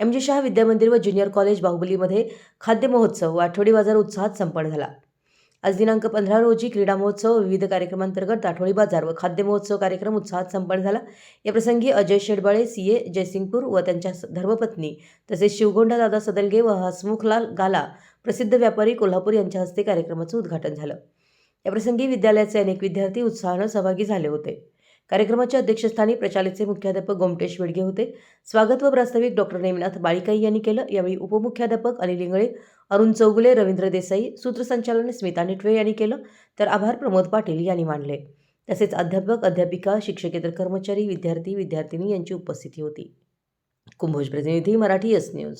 M G Shah विद्यामंदिर व junior college बाहुबलीमध्ये खाद्य महोत्सव व आठवडी बाजार उत्साहात संपन्न झाला. आज दिनांक पंधरा रोजी क्रीडा महोत्सव विविध कार्यक्रमांतर्गत आठवडी बाजार व खाद्य महोत्सव कार्यक्रम उत्साहात संपन्न झाला. या प्रसंगी अजय शेडबाळे सी ए जयसिंगपूर व त्यांच्या धर्मपत्नी तसेच शिवगोंडा दादा सदलगे व हसमुखलाल गाला प्रसिद्ध व्यापारी कोल्हापूर यांच्या हस्ते कार्यक्रमाचं उद्घाटन झालं. याप्रसंगी विद्यालयाचे अनेक विद्यार्थी उत्साहानं सहभागी झाले होते. कार्यक्रमाच्या अध्यक्षस्थानी प्रचालितचे मुख्याध्यापक गोमटेश वेडगे होते. स्वागत व प्रास्ताविक डॉक्टर नेमनाथ बाळीकाई यांनी केलं. यावेळी उपमुख्याध्यापक अनिल इंगळे अरुण चौगुले रवींद्र देसाई सूत्रसंचालन स्मिता निटवे यांनी केलं. तर आभार प्रमोद पाटील यांनी मानले. तसेच अध्यापक अध्यापिका शिक्षकेतर कर्मचारी विद्यार्थी विद्यार्थिनी यांची उपस्थिती होती. कुंभोज प्रतिनिधी मराठी एस न्यूज.